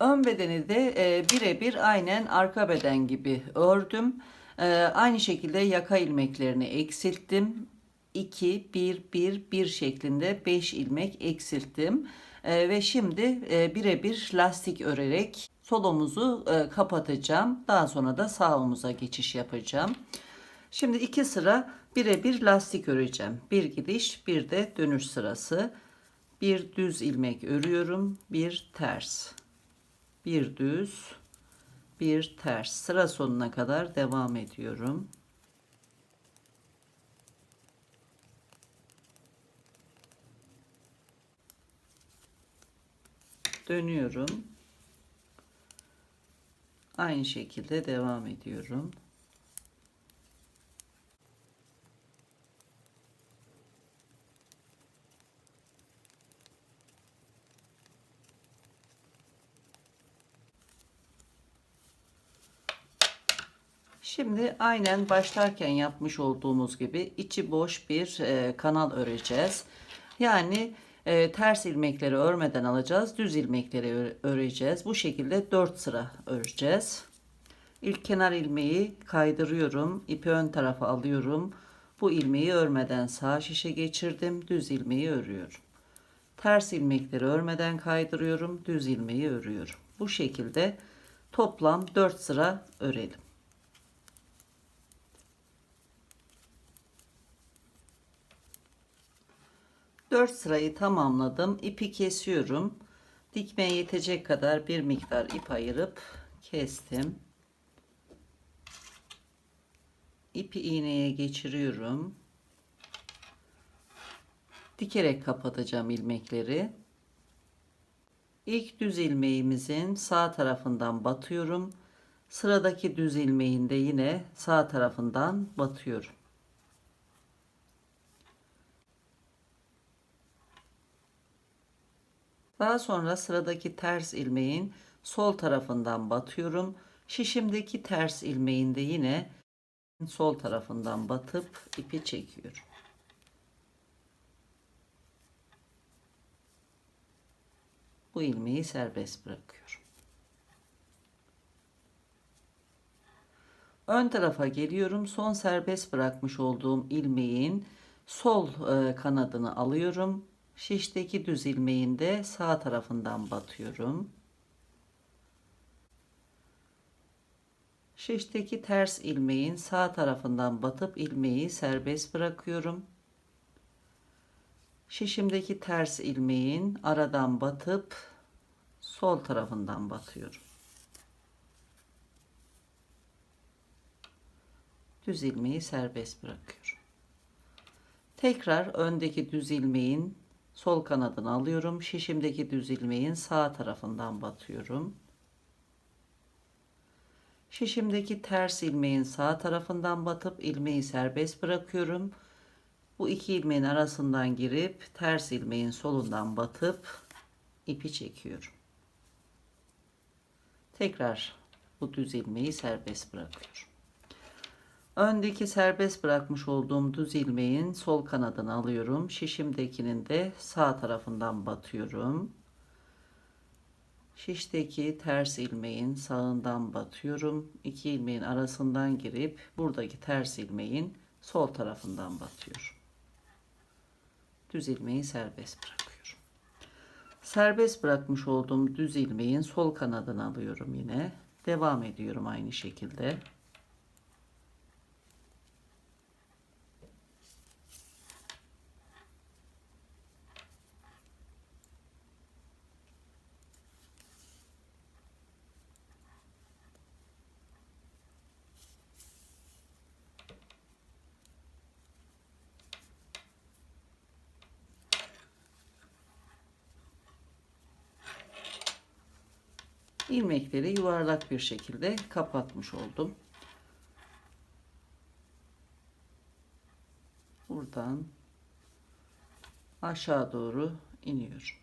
Ön bedeni de e, birebir aynen arka beden gibi ördüm. E, aynı şekilde yaka ilmeklerini eksilttim. 2, 1, 1, 1 şeklinde 5 ilmek eksilttim. E, ve şimdi e, birebir lastik örerek sol omuzu e, kapatacağım. Daha sonra da sağ omuza geçiş yapacağım. Şimdi iki sıra birebir lastik öreceğim. Bir gidiş, bir de dönüş sırası. Bir düz ilmek örüyorum, bir ters. Bir düz, bir ters. Sıra sonuna kadar devam ediyorum. Dönüyorum. Aynı şekilde devam ediyorum. Şimdi aynen başlarken yapmış olduğumuz gibi içi boş bir e, kanal öreceğiz. Yani e, ters ilmekleri örmeden alacağız. Düz ilmekleri öre- öreceğiz. Bu şekilde 4 sıra öreceğiz. İlk kenar ilmeği kaydırıyorum. ipi ön tarafa alıyorum. Bu ilmeği örmeden sağ şişe geçirdim. Düz ilmeği örüyorum. Ters ilmekleri örmeden kaydırıyorum. Düz ilmeği örüyorum. Bu şekilde toplam 4 sıra örelim. 4 sırayı tamamladım. İpi kesiyorum. Dikmeye yetecek kadar bir miktar ip ayırıp kestim. İpi iğneye geçiriyorum. Dikerek kapatacağım ilmekleri. İlk düz ilmeğimizin sağ tarafından batıyorum. Sıradaki düz ilmeğin de yine sağ tarafından batıyorum. Daha sonra sıradaki ters ilmeğin sol tarafından batıyorum. Şişimdeki ters ilmeğin de yine sol tarafından batıp ipi çekiyorum. Bu ilmeği serbest bırakıyorum. Ön tarafa geliyorum. Son serbest bırakmış olduğum ilmeğin sol e, kanadını alıyorum. Şişteki düz ilmeğin de sağ tarafından batıyorum. Şişteki ters ilmeğin sağ tarafından batıp ilmeği serbest bırakıyorum. Şişimdeki ters ilmeğin aradan batıp sol tarafından batıyorum. Düz ilmeği serbest bırakıyorum. Tekrar öndeki düz ilmeğin sol kanadını alıyorum. Şişimdeki düz ilmeğin sağ tarafından batıyorum. Şişimdeki ters ilmeğin sağ tarafından batıp ilmeği serbest bırakıyorum. Bu iki ilmeğin arasından girip ters ilmeğin solundan batıp ipi çekiyorum. Tekrar bu düz ilmeği serbest bırakıyorum. Öndeki serbest bırakmış olduğum düz ilmeğin sol kanadını alıyorum. Şişimdekinin de sağ tarafından batıyorum. Şişteki ters ilmeğin sağından batıyorum. İki ilmeğin arasından girip buradaki ters ilmeğin sol tarafından batıyorum. Düz ilmeği serbest bırakıyorum. Serbest bırakmış olduğum düz ilmeğin sol kanadını alıyorum yine. Devam ediyorum aynı şekilde. İlmekleri yuvarlak bir şekilde kapatmış oldum. Buradan aşağı doğru iniyorum.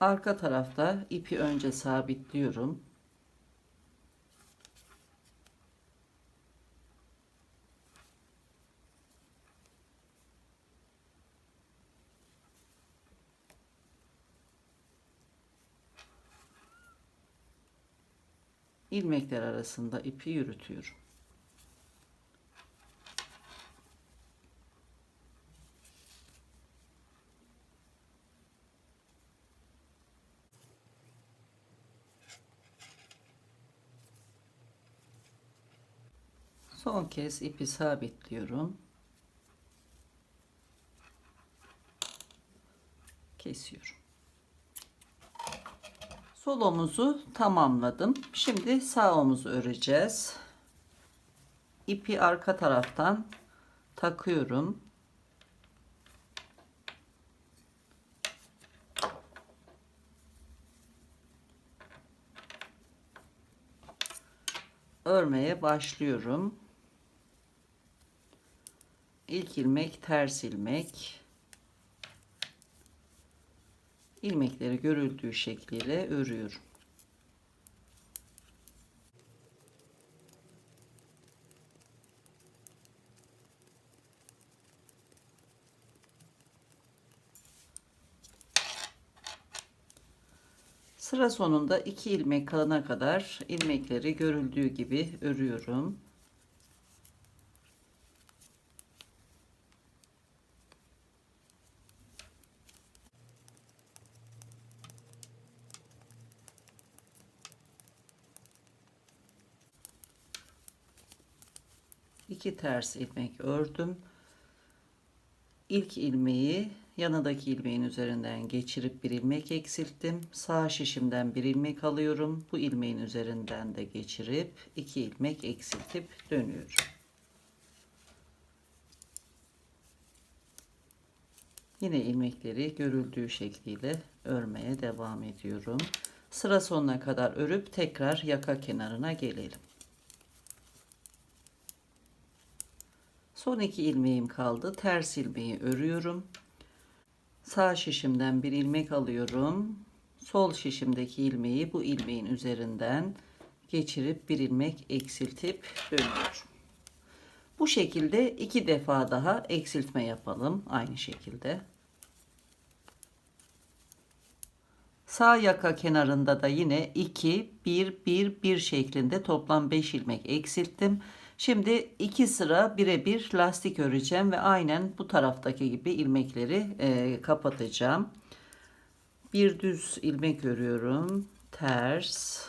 Arka tarafta ipi önce sabitliyorum. İlmekler arasında ipi yürütüyorum. Son kez ipi sabitliyorum. Kesiyorum. Sol omuzu tamamladım. Şimdi sağ omuzu öreceğiz. İpi arka taraftan takıyorum. Örmeye başlıyorum. İlk ilmek ters ilmek. İlmekleri görüldüğü şekliyle örüyorum. Sıra sonunda iki ilmek kalana kadar ilmekleri görüldüğü gibi örüyorum. İki ters ilmek ördüm. İlk ilmeği yanındaki ilmeğin üzerinden geçirip bir ilmek eksilttim. Sağ şişimden bir ilmek alıyorum. Bu ilmeğin üzerinden de geçirip iki ilmek eksiltip dönüyorum. Yine ilmekleri görüldüğü şekliyle örmeye devam ediyorum. Sıra sonuna kadar örüp tekrar yaka kenarına gelelim. Son iki ilmeğim kaldı. Ters ilmeği örüyorum. Sağ şişimden bir ilmek alıyorum. Sol şişimdeki ilmeği bu ilmeğin üzerinden geçirip bir ilmek eksiltip dönüyorum. Bu şekilde iki defa daha eksiltme yapalım. Aynı şekilde. Sağ yaka kenarında da yine 2, 1, 1, 1 şeklinde toplam 5 ilmek eksilttim. Şimdi iki sıra birebir lastik öreceğim ve aynen bu taraftaki gibi ilmekleri e, kapatacağım. Bir düz ilmek örüyorum. Ters,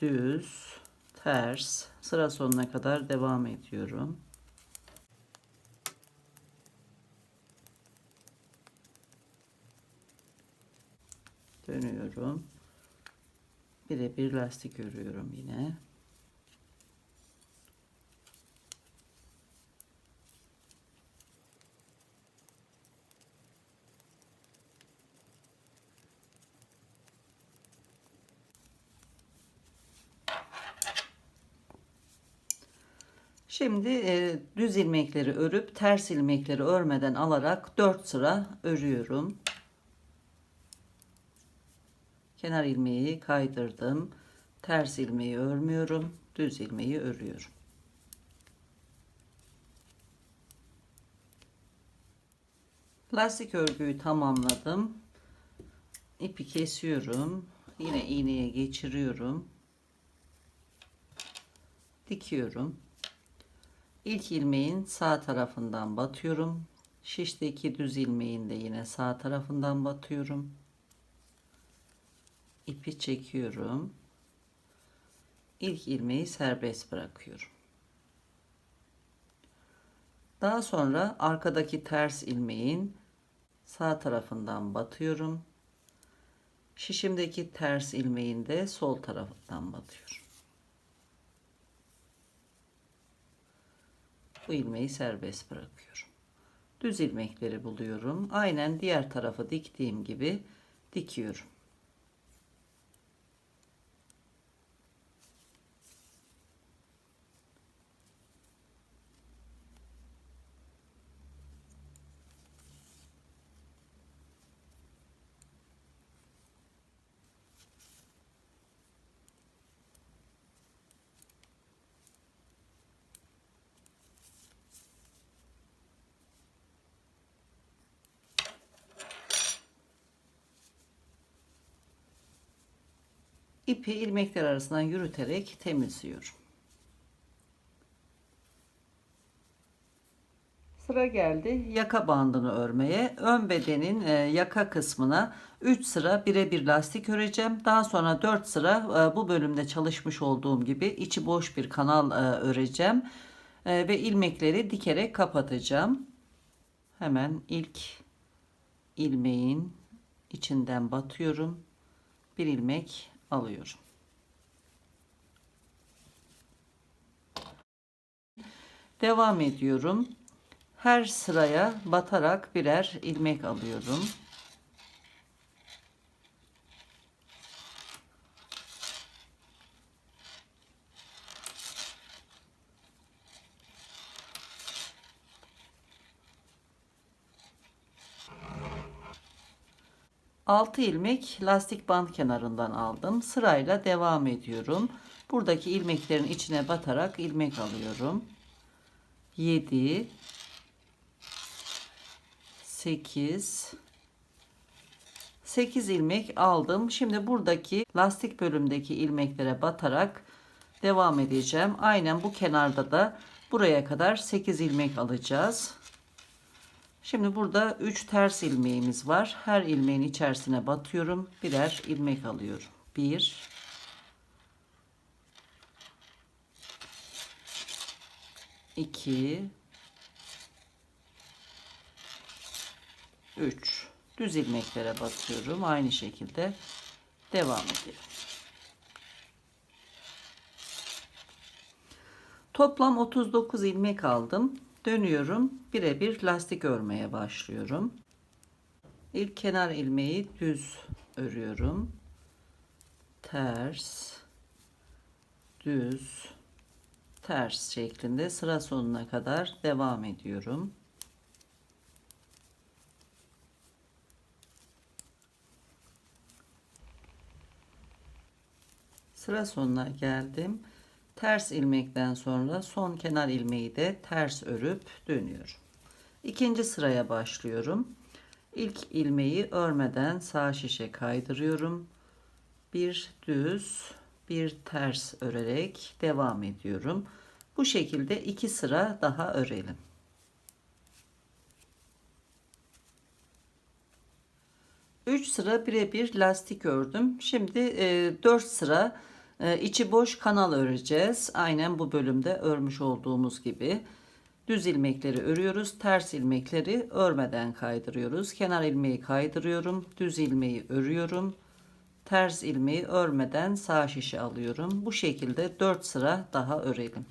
düz, ters. Sıra sonuna kadar devam ediyorum. Dönüyorum. Birebir lastik örüyorum yine. Şimdi e, düz ilmekleri örüp ters ilmekleri örmeden alarak 4 sıra örüyorum. Kenar ilmeği kaydırdım. Ters ilmeği örmüyorum. Düz ilmeği örüyorum. Lastik örgüyü tamamladım. İpi kesiyorum. Yine iğneye geçiriyorum. Dikiyorum. İlk ilmeğin sağ tarafından batıyorum. Şişteki düz ilmeğin de yine sağ tarafından batıyorum. İpi çekiyorum. İlk ilmeği serbest bırakıyorum. Daha sonra arkadaki ters ilmeğin sağ tarafından batıyorum. Şişimdeki ters ilmeğin de sol tarafından batıyorum. Bu ilmeği serbest bırakıyorum. Düz ilmekleri buluyorum. Aynen diğer tarafa diktiğim gibi dikiyorum. İpi ilmekler arasından yürüterek temizliyorum. Sıra geldi yaka bandını örmeye. Ön bedenin e, yaka kısmına 3 sıra birebir lastik öreceğim. Daha sonra 4 sıra e, bu bölümde çalışmış olduğum gibi içi boş bir kanal e, öreceğim. Ve ilmekleri dikerek kapatacağım. Hemen ilk ilmeğin içinden batıyorum. Bir ilmek alıyorum. Devam ediyorum. Her sıraya batarak birer ilmek alıyorum. Altı ilmek lastik bant kenarından aldım. Sırayla devam ediyorum. Buradaki ilmeklerin içine batarak ilmek alıyorum. 7 8 8 ilmek aldım. Şimdi buradaki lastik bölümdeki ilmeklere batarak devam edeceğim. Aynen bu kenarda da buraya kadar 8 ilmek alacağız. Şimdi burada 3 ters ilmeğimiz var. Her ilmeğin içerisine batıyorum. Birer ilmek alıyorum. 1 2 3 düz ilmeklere batıyorum. Aynı şekilde devam edelim. Toplam 39 ilmek aldım. Dönüyorum. Birebir lastik örmeye başlıyorum. İlk kenar ilmeği düz örüyorum. Ters, düz, ters şeklinde sıra sonuna kadar devam ediyorum. Sıra sonuna geldim. Ters ilmekten sonra son kenar ilmeği de ters örüp dönüyorum. İkinci sıraya başlıyorum. İlk ilmeği örmeden sağ şişe kaydırıyorum. Bir düz, bir ters örerek devam ediyorum. Bu şekilde iki sıra daha örelim. Üç sıra birebir lastik ördüm. Şimdi e, 4 sıra e, içi boş kanal öreceğiz. Aynen bu bölümde örmüş olduğumuz gibi. Düz ilmekleri örüyoruz. Ters ilmekleri örmeden kaydırıyoruz. Kenar ilmeği kaydırıyorum. Düz ilmeği örüyorum. Ters ilmeği örmeden sağ şişe alıyorum. Bu şekilde 4 sıra daha örelim.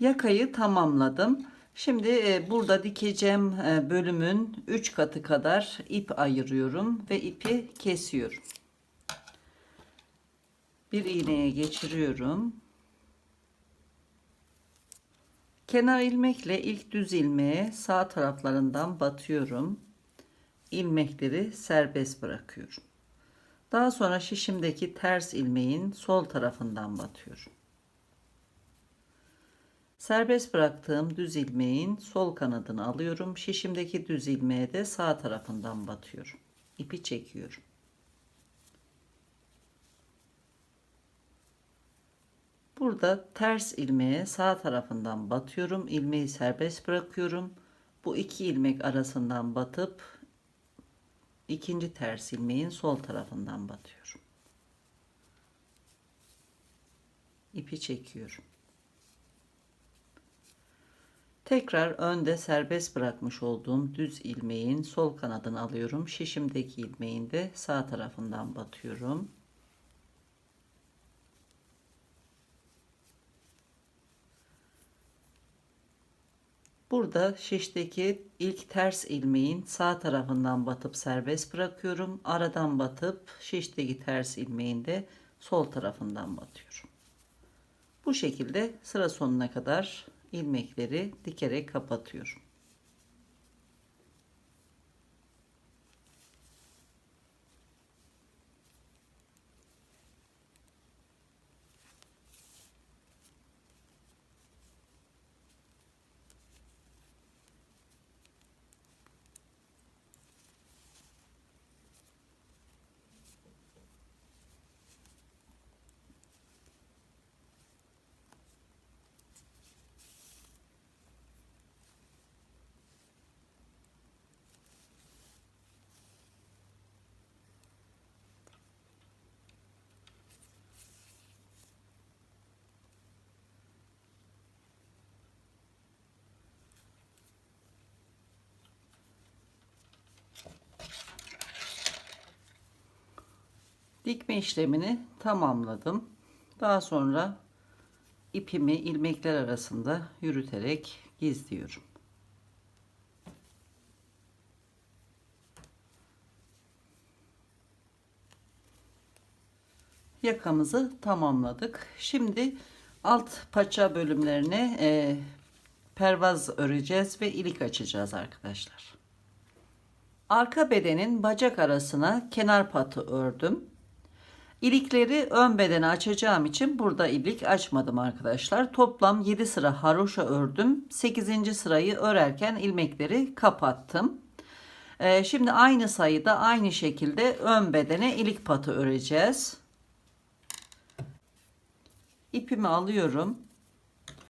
Yakayı tamamladım. Şimdi e, burada dikeceğim e, bölümün 3 katı kadar ip ayırıyorum ve ipi kesiyorum. Bir iğneye geçiriyorum. Kenar ilmekle ilk düz ilmeğe sağ taraflarından batıyorum. İlmekleri serbest bırakıyorum. Daha sonra şişimdeki ters ilmeğin sol tarafından batıyorum. Serbest bıraktığım düz ilmeğin sol kanadını alıyorum. Şişimdeki düz ilmeğe de sağ tarafından batıyorum. İpi çekiyorum. Burada ters ilmeğe sağ tarafından batıyorum. İlmeği serbest bırakıyorum. Bu iki ilmek arasından batıp ikinci ters ilmeğin sol tarafından batıyorum. İpi çekiyorum. Tekrar önde serbest bırakmış olduğum düz ilmeğin sol kanadını alıyorum. Şişimdeki ilmeğin de sağ tarafından batıyorum. Burada şişteki ilk ters ilmeğin sağ tarafından batıp serbest bırakıyorum. Aradan batıp şişteki ters ilmeğin de sol tarafından batıyorum. Bu şekilde sıra sonuna kadar ilmekleri dikerek kapatıyorum. Dikme işlemini tamamladım. Daha sonra ipimi ilmekler arasında yürüterek gizliyorum. Yakamızı tamamladık. Şimdi alt paça bölümlerine e, pervaz öreceğiz ve ilik açacağız arkadaşlar. Arka bedenin bacak arasına kenar patı ördüm. İlikleri ön bedene açacağım için burada ilik açmadım arkadaşlar. Toplam 7 sıra haroşa ördüm. 8. sırayı örerken ilmekleri kapattım. Ee, şimdi aynı sayıda aynı şekilde ön bedene ilik patı öreceğiz. İpimi alıyorum.